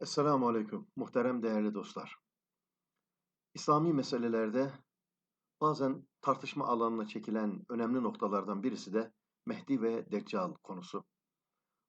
Esselamu Aleyküm, muhterem değerli dostlar. İslami meselelerde bazen tartışma alanına çekilen önemli noktalardan birisi de Mehdi ve Deccal konusu.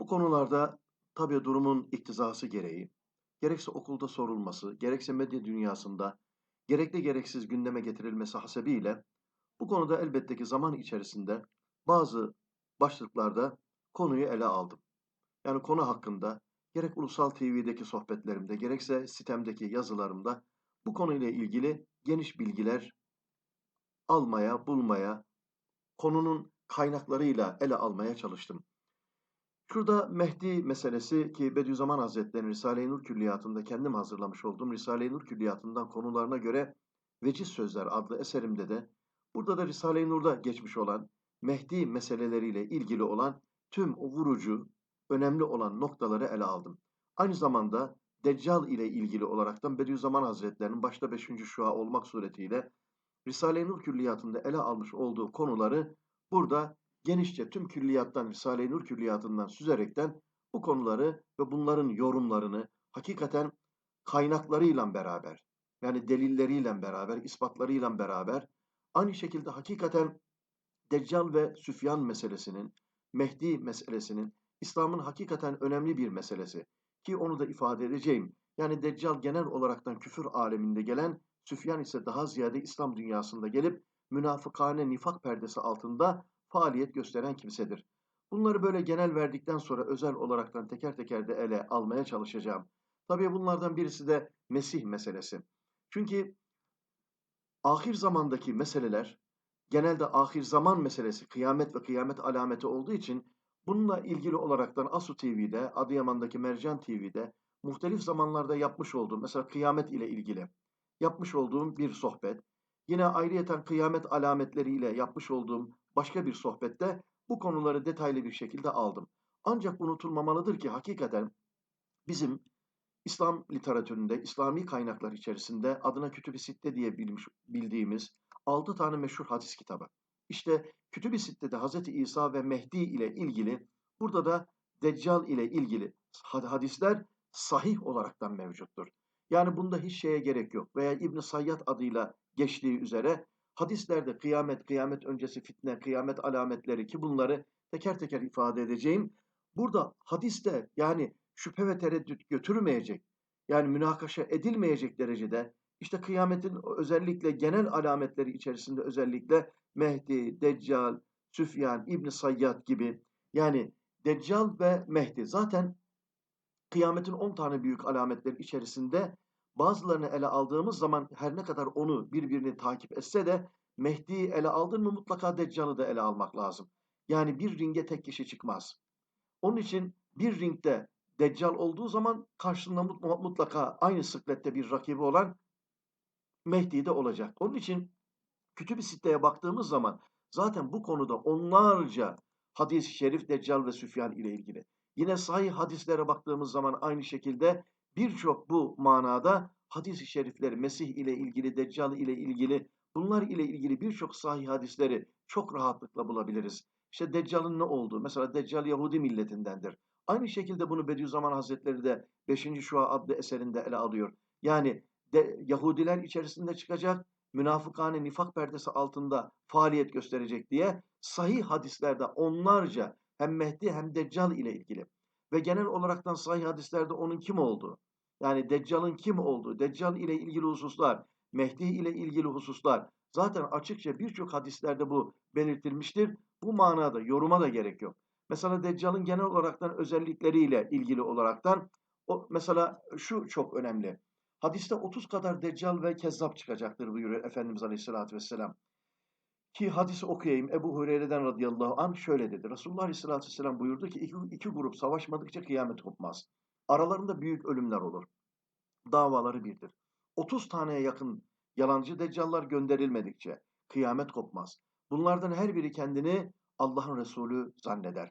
Bu konularda tabi durumun iktizası gereği, gerekse okulda sorulması, gerekse medya dünyasında, gerekli gereksiz gündeme getirilmesi hasebiyle bu konuda elbette ki zaman içerisinde bazı başlıklarda konuyu ele aldım. Yani konu hakkında gerek Ulusal TV'deki sohbetlerimde gerekse sitemdeki yazılarımda bu konuyla ilgili geniş bilgiler almaya, bulmaya, konunun kaynaklarıyla ele almaya çalıştım. Şurada Mehdi meselesi ki Bediüzzaman Hazretleri'nin Risale-i Nur Külliyatı'nda kendim hazırlamış olduğum Risale-i Nur Külliyatı'ndan konularına göre Veciz Sözler adlı eserimde de burada da Risale-i Nur'da geçmiş olan Mehdi meseleleriyle ilgili olan tüm o vurucu, önemli olan noktaları ele aldım. Aynı zamanda Deccal ile ilgili olaraktan Bediüzzaman Hazretleri'nin başta 5. şua olmak suretiyle Risale-i Nur külliyatında ele almış olduğu konuları burada genişçe tüm külliyattan Risale-i Nur külliyatından süzerekten bu konuları ve bunların yorumlarını hakikaten kaynaklarıyla beraber yani delilleriyle beraber, ispatlarıyla beraber aynı şekilde hakikaten Deccal ve Süfyan meselesinin, Mehdi meselesinin İslam'ın hakikaten önemli bir meselesi ki onu da ifade edeceğim. Yani Deccal genel olaraktan küfür aleminde gelen, Süfyan ise daha ziyade İslam dünyasında gelip münafıkane nifak perdesi altında faaliyet gösteren kimsedir. Bunları böyle genel verdikten sonra özel olaraktan teker teker de ele almaya çalışacağım. Tabii bunlardan birisi de Mesih meselesi. Çünkü ahir zamandaki meseleler genelde ahir zaman meselesi, kıyamet ve kıyamet alameti olduğu için Bununla ilgili olaraktan Asu TV'de, Adıyaman'daki Mercan TV'de muhtelif zamanlarda yapmış olduğum, mesela kıyamet ile ilgili yapmış olduğum bir sohbet, yine ayrıyeten kıyamet alametleriyle yapmış olduğum başka bir sohbette bu konuları detaylı bir şekilde aldım. Ancak unutulmamalıdır ki hakikaten bizim İslam literatüründe, İslami kaynaklar içerisinde adına Kütüb-i Sitte diye bilmiş, bildiğimiz 6 tane meşhur hadis kitabı. İşte Kütüb-i Sitte'de Hz. İsa ve Mehdi ile ilgili, burada da Deccal ile ilgili hadisler sahih olaraktan mevcuttur. Yani bunda hiç şeye gerek yok. Veya İbn Sayyad adıyla geçtiği üzere hadislerde kıyamet, kıyamet öncesi fitne, kıyamet alametleri ki bunları teker teker ifade edeceğim. Burada hadiste yani şüphe ve tereddüt götürmeyecek, yani münakaşa edilmeyecek derecede işte kıyametin özellikle genel alametleri içerisinde özellikle Mehdi, Deccal, Süfyan, İbn Sayyad gibi yani Deccal ve Mehdi zaten kıyametin 10 tane büyük alametleri içerisinde bazılarını ele aldığımız zaman her ne kadar onu birbirini takip etse de Mehdi'yi ele aldın mı mutlaka Deccal'ı da ele almak lazım. Yani bir ringe tek kişi çıkmaz. Onun için bir ringde Deccal olduğu zaman karşısında mutlaka aynı sıklette bir rakibi olan Mehdi de olacak. Onun için Kütüb-i Sitte'ye baktığımız zaman zaten bu konuda onlarca hadis-i şerif Deccal ve Süfyan ile ilgili. Yine sahih hadislere baktığımız zaman aynı şekilde birçok bu manada hadis-i şerifleri Mesih ile ilgili, Deccal ile ilgili, bunlar ile ilgili birçok sahih hadisleri çok rahatlıkla bulabiliriz. İşte Deccal'ın ne olduğu, mesela Deccal Yahudi milletindendir. Aynı şekilde bunu Bediüzzaman Hazretleri de 5. Şua adlı eserinde ele alıyor. Yani de, Yahudiler içerisinde çıkacak, münafıkane nifak perdesi altında faaliyet gösterecek diye sahih hadislerde onlarca hem Mehdi hem Deccal ile ilgili ve genel olaraktan sahih hadislerde onun kim olduğu, yani Deccal'ın kim olduğu, Deccal ile ilgili hususlar, Mehdi ile ilgili hususlar zaten açıkça birçok hadislerde bu belirtilmiştir. Bu manada yoruma da gerek yok. Mesela Deccal'ın genel olaraktan özellikleriyle ilgili olaraktan o mesela şu çok önemli. Hadiste 30 kadar deccal ve kezzap çıkacaktır buyuruyor Efendimiz Aleyhisselatü Vesselam. Ki hadisi okuyayım Ebu Hureyre'den radıyallahu anh şöyle dedi. Resulullah Aleyhisselatü Vesselam buyurdu ki iki, iki grup savaşmadıkça kıyamet kopmaz. Aralarında büyük ölümler olur. Davaları birdir. 30 taneye yakın yalancı deccallar gönderilmedikçe kıyamet kopmaz. Bunlardan her biri kendini Allah'ın Resulü zanneder.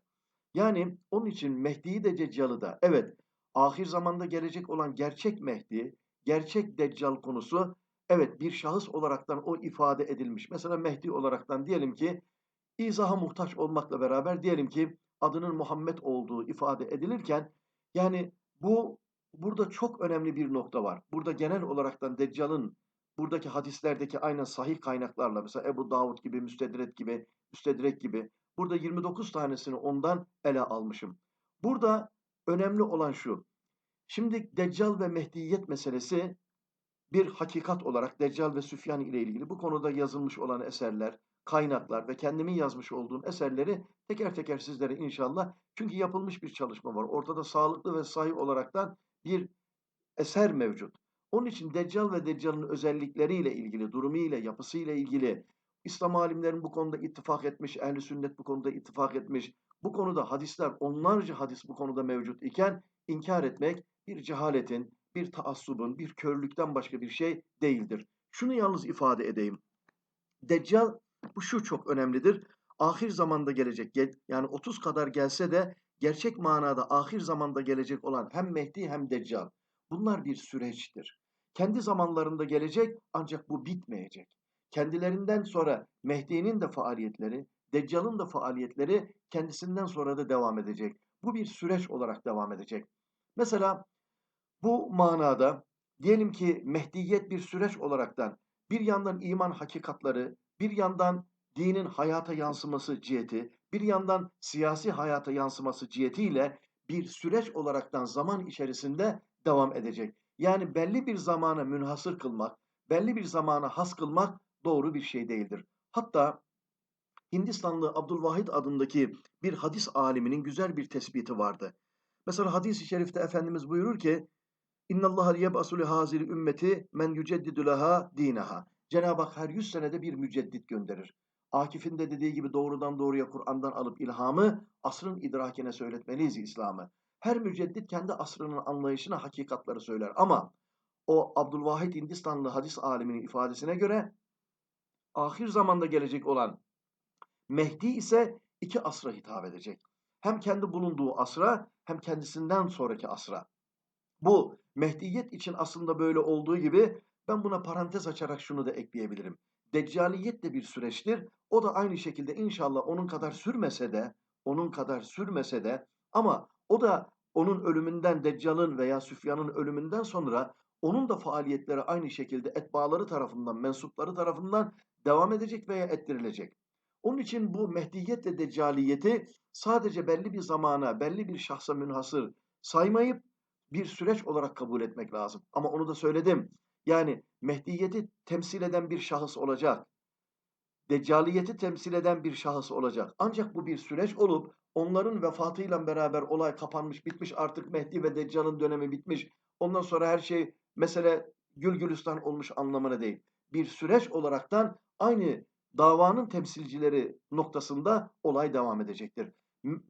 Yani onun için Mehdi'yi de Deccal'ı da evet ahir zamanda gelecek olan gerçek Mehdi gerçek deccal konusu evet bir şahıs olaraktan o ifade edilmiş. Mesela Mehdi olaraktan diyelim ki izaha muhtaç olmakla beraber diyelim ki adının Muhammed olduğu ifade edilirken yani bu burada çok önemli bir nokta var. Burada genel olaraktan Deccal'ın buradaki hadislerdeki aynen sahih kaynaklarla mesela Ebu Davud gibi, Müstedret gibi, Müstedrek gibi burada 29 tanesini ondan ele almışım. Burada önemli olan şu. Şimdi Deccal ve Mehdiyet meselesi bir hakikat olarak Deccal ve Süfyan ile ilgili bu konuda yazılmış olan eserler, kaynaklar ve kendimin yazmış olduğum eserleri teker teker sizlere inşallah çünkü yapılmış bir çalışma var. Ortada sağlıklı ve sahih olaraktan bir eser mevcut. Onun için Deccal ve Deccal'ın özellikleriyle ilgili, durumuyla, yapısıyla ilgili İslam alimlerin bu konuda ittifak etmiş, ehli sünnet bu konuda ittifak etmiş. Bu konuda hadisler, onlarca hadis bu konuda mevcut iken inkar etmek bir cehaletin, bir taassubun, bir körlükten başka bir şey değildir. Şunu yalnız ifade edeyim. Deccal bu şu çok önemlidir. Ahir zamanda gelecek yani 30 kadar gelse de gerçek manada ahir zamanda gelecek olan hem Mehdi hem Deccal. Bunlar bir süreçtir. Kendi zamanlarında gelecek ancak bu bitmeyecek. Kendilerinden sonra Mehdi'nin de faaliyetleri, Deccal'ın da faaliyetleri kendisinden sonra da devam edecek. Bu bir süreç olarak devam edecek. Mesela bu manada diyelim ki Mehdiyet bir süreç olaraktan bir yandan iman hakikatları, bir yandan dinin hayata yansıması ciheti, bir yandan siyasi hayata yansıması cihetiyle bir süreç olaraktan zaman içerisinde devam edecek. Yani belli bir zamana münhasır kılmak, belli bir zamana has kılmak doğru bir şey değildir. Hatta Hindistanlı Abdülvahid adındaki bir hadis aliminin güzel bir tespiti vardı. Mesela hadis-i şerifte Efendimiz buyurur ki Allah yeb'asu li hazil ümmeti men yüceddidu leha dinaha. Cenab-ı Hak her 100 senede bir müceddit gönderir. Akif'in de dediği gibi doğrudan doğruya Kur'an'dan alıp ilhamı asrın idrakine söyletmeliyiz İslam'ı. Her müceddit kendi asrının anlayışına hakikatları söyler ama o Abdülvahid Hindistanlı hadis aliminin ifadesine göre ahir zamanda gelecek olan Mehdi ise iki asra hitap edecek. Hem kendi bulunduğu asra hem kendisinden sonraki asra. Bu Mehdiyet için aslında böyle olduğu gibi ben buna parantez açarak şunu da ekleyebilirim. Deccaliyet de bir süreçtir. O da aynı şekilde inşallah onun kadar sürmese de, onun kadar sürmese de ama o da onun ölümünden, Deccal'ın veya Süfyan'ın ölümünden sonra onun da faaliyetleri aynı şekilde etbaları tarafından, mensupları tarafından devam edecek veya ettirilecek. Onun için bu Mehdiyet ve Deccaliyeti sadece belli bir zamana, belli bir şahsa münhasır saymayıp bir süreç olarak kabul etmek lazım. Ama onu da söyledim. Yani Mehdiyeti temsil eden bir şahıs olacak. Deccaliyeti temsil eden bir şahıs olacak. Ancak bu bir süreç olup onların vefatıyla beraber olay kapanmış, bitmiş artık Mehdi ve Deccal'ın dönemi bitmiş. Ondan sonra her şey mesele gül gülistan olmuş anlamına değil. Bir süreç olaraktan aynı davanın temsilcileri noktasında olay devam edecektir.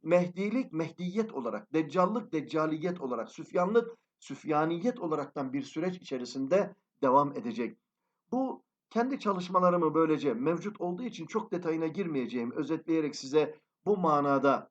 Mehdilik, Mehdiyet olarak, Deccallık, Deccaliyet olarak, Süfyanlık, Süfyaniyet olaraktan bir süreç içerisinde devam edecek. Bu kendi çalışmalarımı böylece mevcut olduğu için çok detayına girmeyeceğim. Özetleyerek size bu manada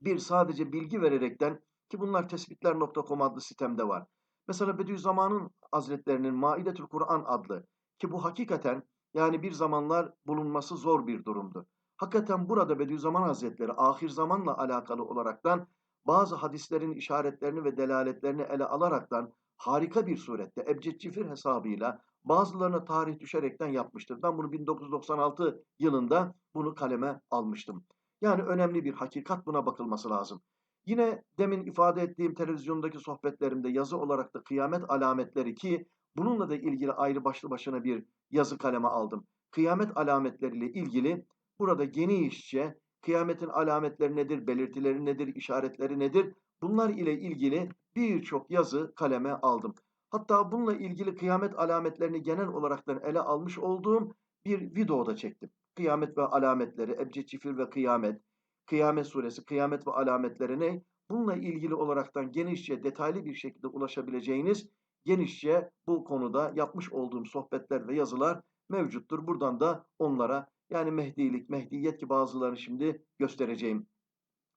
bir sadece bilgi vererekten ki bunlar tespitler.com adlı sitemde var. Mesela Bediüzzaman'ın Hazretlerinin Maidetül Kur'an adlı ki bu hakikaten yani bir zamanlar bulunması zor bir durumdu. Hakikaten burada Bediüzzaman Hazretleri ahir zamanla alakalı olaraktan bazı hadislerin işaretlerini ve delaletlerini ele alaraktan harika bir surette Ebced Cifir hesabıyla bazılarına tarih düşerekten yapmıştır. Ben bunu 1996 yılında bunu kaleme almıştım. Yani önemli bir hakikat buna bakılması lazım. Yine demin ifade ettiğim televizyondaki sohbetlerimde yazı olarak da kıyamet alametleri ki bununla da ilgili ayrı başlı başına bir yazı kaleme aldım. Kıyamet alametleriyle ilgili burada genişçe kıyametin alametleri nedir, belirtileri nedir, işaretleri nedir bunlar ile ilgili birçok yazı kaleme aldım. Hatta bununla ilgili kıyamet alametlerini genel olaraktan ele almış olduğum bir video da çektim. Kıyamet ve alametleri, Ebced Cifir ve Kıyamet, Kıyamet suresi, kıyamet ve alametleri ne? Bununla ilgili olaraktan genişçe, detaylı bir şekilde ulaşabileceğiniz genişçe bu konuda yapmış olduğum sohbetler ve yazılar mevcuttur. Buradan da onlara yani Mehdilik, Mehdiyet ki bazılarını şimdi göstereceğim.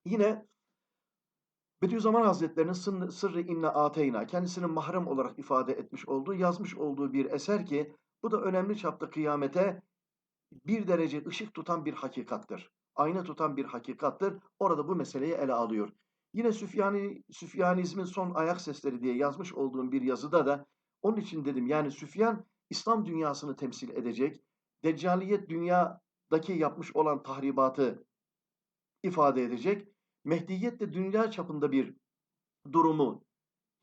Yine Bediüzzaman Hazretleri'nin Sırrı İnne Ateyna kendisinin mahrem olarak ifade etmiş olduğu, yazmış olduğu bir eser ki bu da önemli çapta kıyamete bir derece ışık tutan bir hakikattır. Ayna tutan bir hakikattır. Orada bu meseleyi ele alıyor. Yine Süfyani, Süfyanizmin son ayak sesleri diye yazmış olduğum bir yazıda da onun için dedim yani Süfyan İslam dünyasını temsil edecek, Deccaliyet dünyadaki yapmış olan tahribatı ifade edecek, Mehdiyet de dünya çapında bir durumu,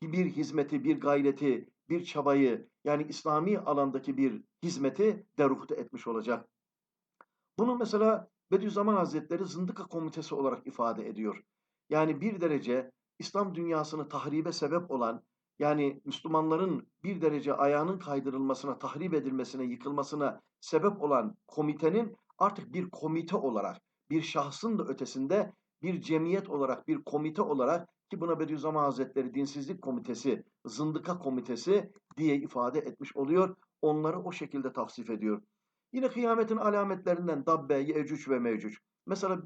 bir hizmeti, bir gayreti, bir çabayı yani İslami alandaki bir hizmeti derukte etmiş olacak. Bunu mesela Bediüzzaman Hazretleri Zındıka Komitesi olarak ifade ediyor. Yani bir derece İslam dünyasını tahribe sebep olan, yani Müslümanların bir derece ayağının kaydırılmasına, tahrip edilmesine, yıkılmasına sebep olan komitenin artık bir komite olarak, bir şahsın da ötesinde bir cemiyet olarak, bir komite olarak ki buna Bediüzzaman Hazretleri Dinsizlik Komitesi, Zındıka Komitesi diye ifade etmiş oluyor. Onları o şekilde tavsif ediyor. Yine kıyametin alametlerinden Dabbe, Yecüc ve Mecüc. Mesela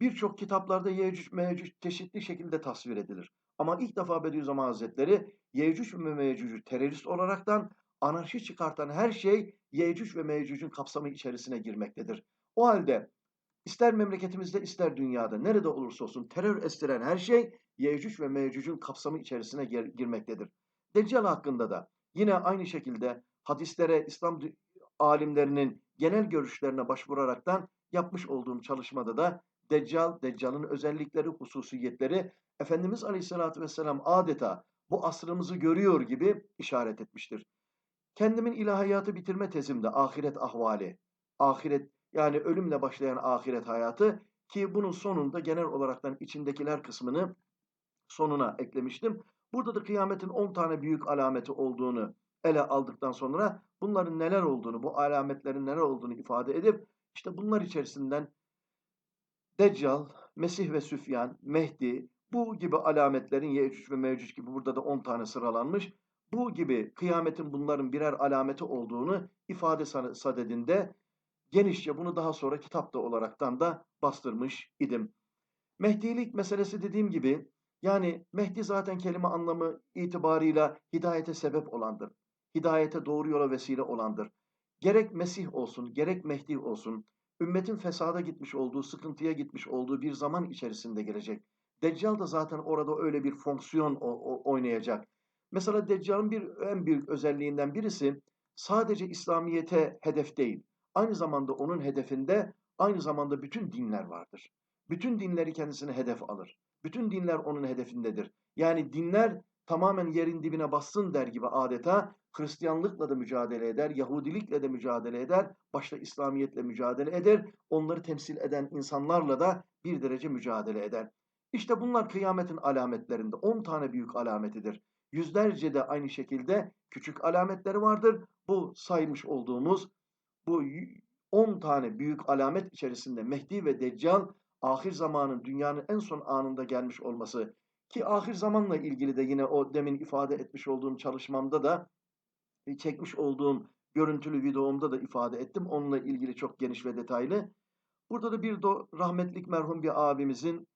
birçok kitaplarda Yecüc, Mecüc çeşitli şekilde tasvir edilir. Ama ilk defa Bediüzzaman Hazretleri Yecüc ve Mecüc'ü terörist olaraktan anarşi çıkartan her şey Yecüc ve Mecüc'ün kapsamı içerisine girmektedir. O halde ister memleketimizde ister dünyada nerede olursa olsun terör estiren her şey Yecüc ve Mecüc'ün kapsamı içerisine girmektedir. Deccal hakkında da yine aynı şekilde hadislere, İslam alimlerinin genel görüşlerine başvuraraktan yapmış olduğum çalışmada da Deccal, Deccal'ın özellikleri, hususiyetleri Efendimiz Aleyhisselatü Vesselam adeta bu asrımızı görüyor gibi işaret etmiştir. Kendimin ilahiyatı bitirme tezimde ahiret ahvali, ahiret yani ölümle başlayan ahiret hayatı ki bunun sonunda genel olaraktan içindekiler kısmını sonuna eklemiştim. Burada da kıyametin 10 tane büyük alameti olduğunu ele aldıktan sonra bunların neler olduğunu, bu alametlerin neler olduğunu ifade edip işte bunlar içerisinden Deccal, Mesih ve Süfyan, Mehdi, bu gibi alametlerin Yecüc ve Mecüc gibi burada da 10 tane sıralanmış. Bu gibi kıyametin bunların birer alameti olduğunu ifade sadedinde genişçe bunu daha sonra kitapta olaraktan da bastırmış idim. Mehdilik meselesi dediğim gibi yani Mehdi zaten kelime anlamı itibarıyla hidayete sebep olandır. Hidayete doğru yola vesile olandır. Gerek Mesih olsun, gerek Mehdi olsun, ümmetin fesada gitmiş olduğu, sıkıntıya gitmiş olduğu bir zaman içerisinde gelecek. Deccal da zaten orada öyle bir fonksiyon oynayacak. Mesela Deccal'ın bir en büyük özelliğinden birisi sadece İslamiyete hedef değil. Aynı zamanda onun hedefinde aynı zamanda bütün dinler vardır. Bütün dinleri kendisine hedef alır. Bütün dinler onun hedefindedir. Yani dinler tamamen yerin dibine bassın der gibi adeta Hristiyanlıkla da mücadele eder, Yahudilikle de mücadele eder, başta İslamiyetle mücadele eder, onları temsil eden insanlarla da bir derece mücadele eder. İşte bunlar kıyametin alametlerinde 10 tane büyük alametidir. Yüzlerce de aynı şekilde küçük alametleri vardır. Bu saymış olduğumuz bu 10 tane büyük alamet içerisinde Mehdi ve Deccal ahir zamanın dünyanın en son anında gelmiş olması ki ahir zamanla ilgili de yine o demin ifade etmiş olduğum çalışmamda da çekmiş olduğum görüntülü videomda da ifade ettim. Onunla ilgili çok geniş ve detaylı. Burada da bir do rahmetlik merhum bir abimizin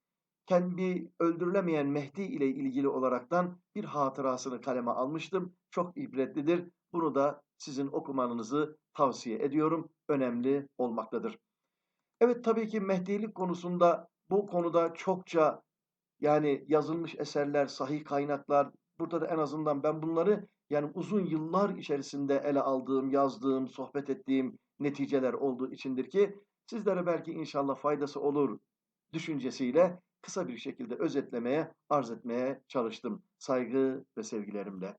kendi öldürülemeyen Mehdi ile ilgili olaraktan bir hatırasını kaleme almıştım. Çok ibretlidir. Bunu da sizin okumanızı tavsiye ediyorum. Önemli olmaktadır. Evet tabii ki Mehdilik konusunda bu konuda çokça yani yazılmış eserler, sahih kaynaklar, burada da en azından ben bunları yani uzun yıllar içerisinde ele aldığım, yazdığım, sohbet ettiğim neticeler olduğu içindir ki sizlere belki inşallah faydası olur düşüncesiyle kısa bir şekilde özetlemeye, arz etmeye çalıştım. Saygı ve sevgilerimle.